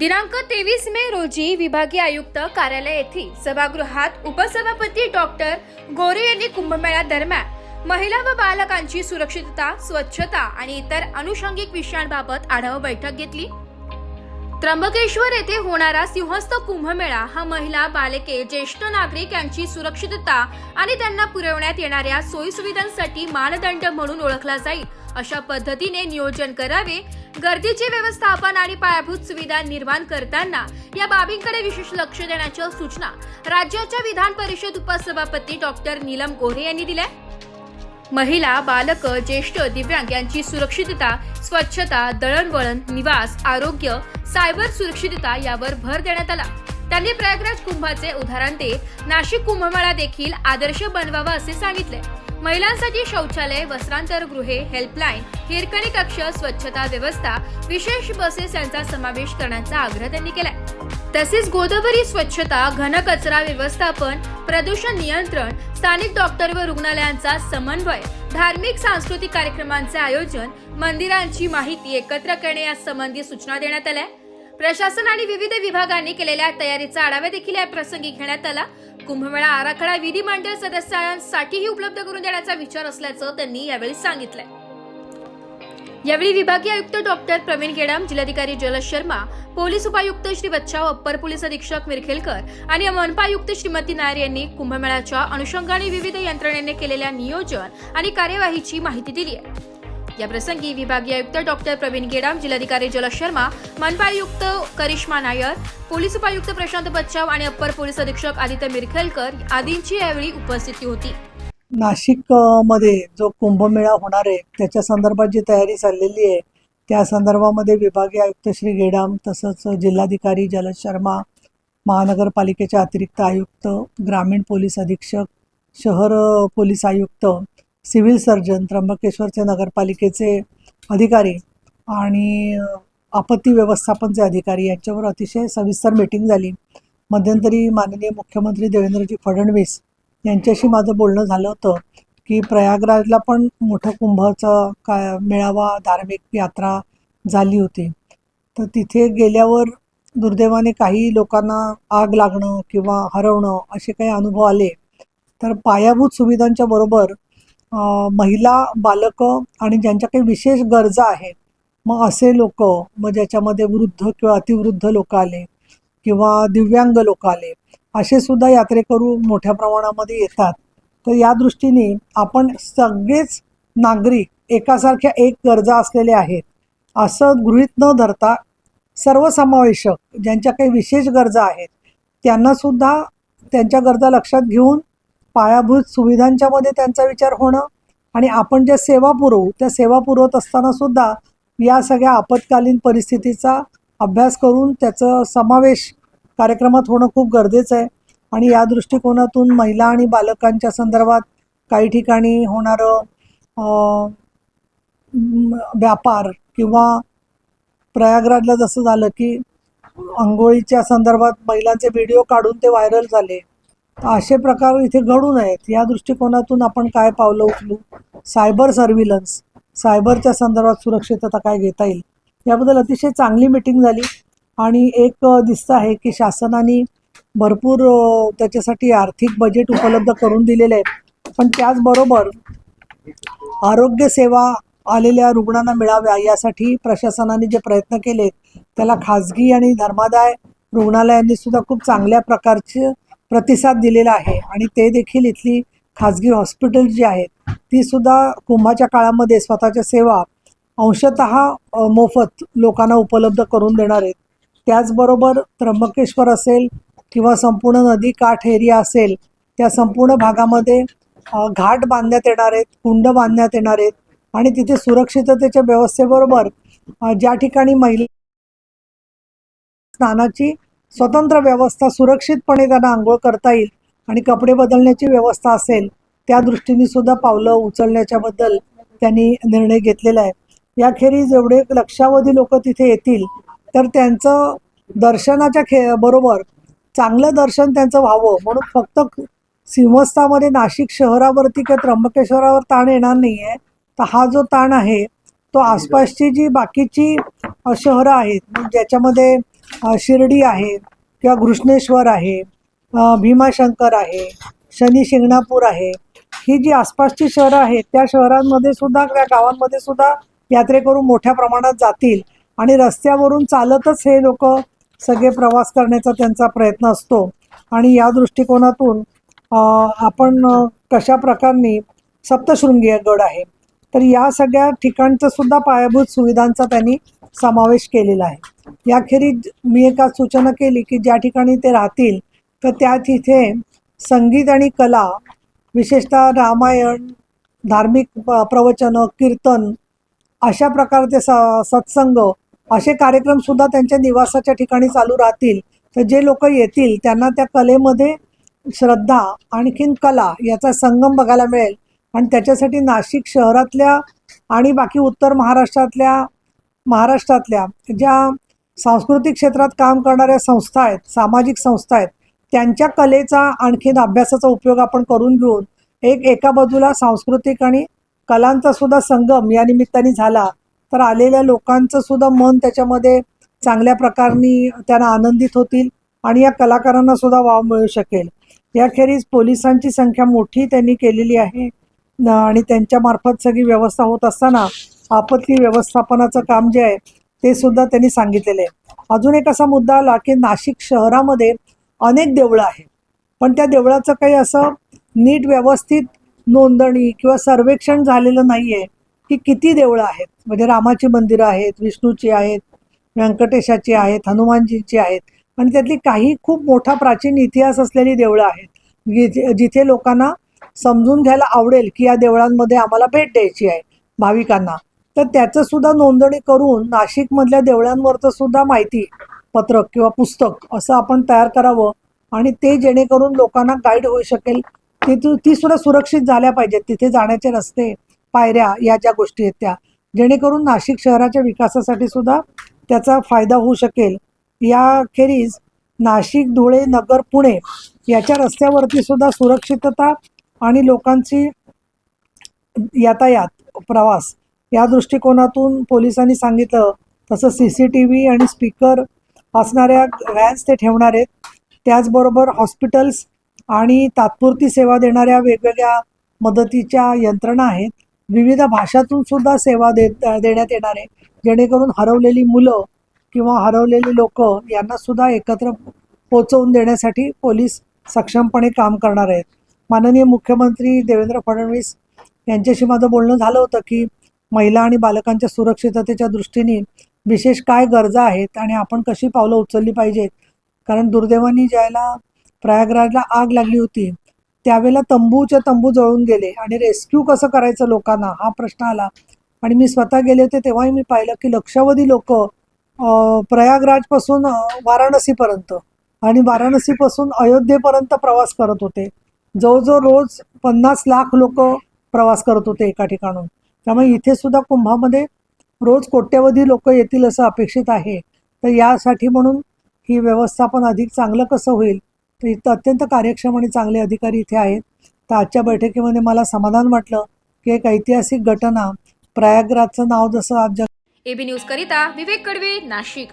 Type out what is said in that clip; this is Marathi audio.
दिनांक तेवीस मे रोजी विभागीय आयुक्त कार्यालय येथील सभागृहात उपसभापती डॉक्टर गोरे यांनी कुंभमेळा दरम्यान महिला व बालकांची सुरक्षितता स्वच्छता आणि इतर अनुषंगिक विषयांबाबत आढावा बैठक घेतली. त्र्यंबकेश्वर येथे होणारा सिंहस्थ कुंभमेळा हा महिला बालके ज्येष्ठ नागरिक यांची सुरक्षितता आणि त्यांना पुरवण्यात येणाऱ्या सोयीसुविधांसाठी मानदंड म्हणून ओळखला जाईल अशा पद्धतीने नियोजन करावे गर्दीचे व्यवस्थापन आणि पायाभूत सुविधा निर्माण करताना या बाबींकडे विशेष लक्ष देण्याच्या सूचना राज्याच्या विधान परिषद उपसभापती डॉक्टर नीलम गोरे यांनी दिल्या. महिला बालक ज्येष्ठ दिव्यांग यांची सुरक्षितता स्वच्छता दळणवळण निवास आरोग्य सायबर सुरक्षितता यावर भर देण्यात आला. त्यांनी प्रयागराज कुंभाचे उदाहरण देत नाशिक कुंभमेळा देखील आदर्श बनवावा असे सांगितले. महिलांसाठी शौचालय वस्त्रांतरगृहे हेल्पलाईन हिरकणी कक्ष स्वच्छता व्यवस्था विशेष बसेस यांचा समावेश करण्याचा आग्रह त्यांनी केलाय. तसेच गोदावरी स्वच्छता घनकचरा व्यवस्थापन प्रदूषण नियंत्रण स्थानिक डॉक्टर व रुग्णालयांचा समन्वय धार्मिक सांस्कृतिक कार्यक्रमांचे आयोजन मंदिरांची माहिती एकत्र करणे यासंबंधी सूचना देण्यात आल्या. प्रशासन आणि विविध विभागांनी केलेल्या तयारीचा आढावा देखील या प्रसंगी घेण्यात आला. कुंभमेळा आराखडा विधिमंडळ सदस्यांसाठीही उपलब्ध करून देण्याचा विचार असल्याचं त्यांनी यावेळी सांगितलंय. यावेळी विभागीय आयुक्त डॉक्टर प्रवीण गेडाम जिल्हाधिकारी जलज शर्मा पोलीस उपायुक्त श्री बच्चाव अप्पर पोलीस अधीक्षक मिरखेलकर आणि मनपा आयुक्त श्रीमती नायर यांनी कुंभमेळ्याच्या अनुषंगाने विविध यंत्रणेने केलेल्या नियोजन आणि कार्यवाहीची माहिती दिली आहे या प्रसंगी विभागीय आयुक्त डॉक्टर प्रवीण गेडाम जिल्हाधिकारी जलज शर्मा मनपा आयुक्त करिश्मा नायर पोलीस उपायुक्त प्रशांत बच्चाव आणि अप्पर पोलीस अधीक्षक आदित्य मिरखेलकर आदींची यावेळी उपस्थिती होती. नाशिकमध्ये जो कुंभमेळा होणार आहे त्याच्या संदर्भात जी तयारी चाललेली आहे त्या संदर्भामध्ये विभागीय आयुक्त श्री गेडाम तसंच जिल्हाधिकारी जलज शर्मा महानगरपालिकेचे अतिरिक्त आयुक्त ग्रामीण पोलीस अधीक्षक शहर पोलीस आयुक्त सिव्हिल सर्जन त्र्यंबकेश्वरचे नगरपालिकेचे अधिकारी आणि आपत्ती व्यवस्थापनचे अधिकारी यांच्यावर अतिशय सविस्तर मीटिंग झाली. मध्यंतरी माननीय मुख्यमंत्री देवेंद्रजी फडणवीस यांच्याशी माझं बोलणं झालं होतं की प्रयागराजला पण मोठं कुंभाचा काय मेळावा धार्मिक यात्रा झाली होती. तर तिथे गेल्यावर दुर्दैवाने काही लोकांना आग लागणं किंवा हरवणं असे काही अनुभव आले. तर पायाभूत सुविधांच्या बरोबर महिला बालकं आणि ज्यांच्या काही विशेष गरजा आहेत मग असे लोक मग ज्याच्यामध्ये वृद्ध किंवा अतिवृद्ध लोक आले किंवा दिव्यांग लोक आले असे सुद्धा यात्रेकरू मोठ्या प्रमाणामध्ये येतात. तर या दृष्टीने आपण सगळेच नागरिक एकासारख्या एक गरजा असलेले आहेत. असं गृहीत न धरता सर्वसमावेशक ज्यांच्या काही विशेष गरजा आहेत त्यांनासुद्धा त्यांच्या गरजा लक्षात घेऊन पायाभूत सुविधांच्यामध्ये त्यांचा विचार होणं आणि आपण ज्या सेवा पुरवू त्या सेवा पुरवत असताना सुद्धा या सगळ्या आपत्कालीन परिस्थितीचा अभ्यास करून त्याचं समावेश कार्यक्रमात होणं खूप गरजेचं आहे. आणि या दृष्टिकोनातून महिला आणि बालकांच्या संदर्भात काही ठिकाणी होणारं व्यापार किंवा प्रयागराजला जसं झालं की आंघोळीच्या संदर्भात महिलांचे व्हिडिओ काढून ते व्हायरल झाले. असे प्रकार इथे घडू नयेत या दृष्टिकोनातून आपण काय पावलं उचलू? Cyber surveillance. सायबरच्या संदर्भात सुरक्षितता काय घेता येईल? याबद्दल अतिशय चांगली मिटिंग झाली. आणि एक दिसतं आहे की शासनाने भरपूर त्याच्यासाठी आर्थिक बजेट उपलब्ध करून दिलेले आहे पण त्याचबरोबर आरोग्य सेवा आलेल्या रुग्णांना मिळाव्या यासाठी प्रशासनाने जे प्रयत्न केलेत त्याला खाजगी आणि धर्मादाय रुग्णालयांनी सुद्धा खूप चांगल्या प्रकारचे प्रतिसाद दिलेला आहे. आणि ते देखील इथली खाजगी हॉस्पिटल जी आहेत ती सुद्धा कुंभाच्या काळामध्ये स्वतःच्या सेवा अंशत मोफत लोकांना उपलब्ध करून देणार आहेत. त्याचबरोबर त्र्यंबकेश्वर असेल किंवा संपूर्ण नदी काठ एरिया असेल त्या संपूर्ण भागामध्ये घाट बांधण्यात येणार आहेत कुंड बांधण्यात येणार आहेत. आणि तिथे सुरक्षिततेच्या व्यवस्थेबरोबर ज्या ठिकाणी महिला स्नानाची स्वतंत्र व्यवस्था सुरक्षितपणे त्यांना आंघोळ करता येईल आणि कपडे बदलण्याची व्यवस्था असेल त्या दृष्टीने सुद्धा पावलं उचलण्याच्याबद्दल त्यांनी निर्णय घेतलेला आहे. याखेरीज एवढे लक्षावधी लोक तिथे येतील तर त्यांचं दर्शनाच्या खे बरोबर चांगलं दर्शन त्यांचं व्हावं. म्हणून फक्त सिंहस्थामध्ये नाशिक शहरावरती किंवा त्र्यंबकेश्वरावर ताण येणार नाही आहे तर हा जो ताण आहे तो आसपासची जी बाकीची शहरं आहेत ज्याच्यामध्ये शिर्डी आहे किंवा घृष्णेश्वर आहे भीमाशंकर आहे शनी शिंगणापूर आहे. ही जी आसपासची शहरं आहेत त्या शहरांमध्ये सुद्धा त्या गावांमध्ये सुद्धा यात्रेकरू मोठ्या प्रमाणात जातील आणि रस्त्यावरून चालतच हे लोक सगळे प्रवास करण्याचा त्यांचा प्रयत्न असतो. आणि या दृष्टिकोनातून आपण कशा प्रकारनी सप्तशृंगी गड आहे. तर या सगळ्या ठिकाणचं सुद्धा पायाभूत सुविधांचा त्यांनी समावेश केलेला आहे. याखेरीज मी एका सूचना केली की ज्या ठिकाणी ते राहतील तर त्या तिथे संगीत आणि कला विशेषतः रामायण धार्मिक प- प्रवचनं कीर्तन अशा प्रकारचे स सत्संग असे कार्यक्रमसुद्धा त्यांच्या निवासाच्या ठिकाणी चालू राहतील. तर जे लोक येतील त्यांना त्या कलेमध्ये श्रद्धा आणखीन कला याचा संगम बघायला मिळेल. आणि त्याच्यासाठी नाशिक शहरातल्या आणि बाकी उत्तर महाराष्ट्रातल्या महाराष्ट्रातल्या ज्या सांस्कृतिक क्षेत्रात काम करणाऱ्या संस्था आहेत सामाजिक संस्था आहेत त्यांच्या कलेचा आणखीन अभ्यासाचा उपयोग आपण करून घेऊन एक एका बाजूला सांस्कृतिक आणि कलांचा सुद्धा संगम या निमित्ताने झाला तर आलेल्या लोकांचं सुद्धा मन त्याच्यामध्ये चांगल्या प्रकारनी त्यांना आनंदित होतील आणि या कलाकारांना सुद्धा वाव मिळू शकेल. याखेरीज पोलिसांची संख्या मोठी त्यांनी केलेली आहे आणि त्यांच्यामार्फत सगळी व्यवस्था होत असताना आपत्ती व्यवस्थापनाचं काम जे आहे ते सुद्धा त्यांनी सांगितलेलं आहे. अजून एक असा मुद्दा आला की नाशिक शहरामध्ये अनेक देवळं आहेत. पण त्या देवळाचं काही असं नीट व्यवस्थित नोंदणी किंवा सर्वेक्षण झालेलं नाही आहे की किती देवळं आहेत. म्हणजे रामाची मंदिरं आहेत विष्णूची आहेत व्यंकटेशाची आहेत हनुमानजींची आहेत. आणि त्यातली काही खूप मोठा प्राचीन इतिहास असलेली देवळं आहेत. जिथे जिथे लोकांना समजून घ्यायला आवडेल की या देवळांमध्ये आम्हाला भेट द्यायची आहे भाविकांना. तर त्याचं सुद्धा नोंदणी करून नाशिकमधल्या देवळांवरचं सुद्धा माहिती पत्रक किंवा पुस्तक असं आपण तयार करावं आणि ते जेणेकरून लोकांना गाईड होऊ शकेल. ती ती सुद्धा सुरक्षित झाल्या पाहिजेत. तिथे जाण्याचे रस्ते पायऱ्या या ज्या गोष्टी आहेत त्या. जेणेकरून नाशिक शहराच्या विकासासाठी सुद्धा त्याचा फायदा होऊ शकेल. याखेरीज नाशिक धुळे नगर पुणे याच्या रस्त्यावरती सुद्धा सुरक्षितता आणि लोकांची यातायात प्रवास या दृष्टिकोनातून पोलिसांनी सांगितलं तसं सी सी टी व्ही आणि स्पीकर असणाऱ्या व्हॅन्स ते ठेवणार आहेत. त्याचबरोबर हॉस्पिटल्स आणि तात्पुरती सेवा देणाऱ्या वेगवेगळ्या मदतीच्या यंत्रणा आहेत. विविध भाषातून सुद्धा सेवा देत देण्यात येणार आहे. जेणेकरून हरवलेली मुलं किंवा हरवलेली लोक यांना सुद्धा एकत्र पोचवून देण्यासाठी पोलीस सक्षमपणे काम करणार आहेत. माननीय मुख्यमंत्री देवेंद्र फडणवीस यांच्याशी माझं बोलणं झालं होतं की महिला आणि बालकांच्या सुरक्षिततेच्या दृष्टीने विशेष काय गरजा आहेत आणि आपण कशी पावलं उचलली पाहिजेत? कारण दुर्दैवानी ज्याला प्रयागराजला आग लागली होती त्यावेळेला तंबूच्या तंबू जळून गेले आणि रेस्क्यू कसं करायचं लोकांना हा प्रश्न आला. आणि मी स्वतः गेले होते तेव्हाही मी पाहिलं की लक्षावधी लोक प्रयागराजपासून वाराणसीपर्यंत आणि वाराणसीपासून अयोध्येपर्यंत प्रवास करत होते. जवळजवळ रोज पन्नास लाख लोक प्रवास करत होते एका ठिकाणून. त्यामुळे इथे सुद्धा कुंभामध्ये रोज कोट्यवधी लोक येतील असं अपेक्षित आहे. तर यासाठी म्हणून ही व्यवस्थापन अधिक चांगलं कसं होईल? तर इथं अत्यंत कार्यक्षम आणि चांगले अधिकारी इथे आहेत. तर आजच्या बैठकीमध्ये मला समाधान वाटलं की एक ऐतिहासिक घटना प्रयागराजचं नाव जसं आज जग एबी न्यूज करिता विवेक कडवे नाशिक.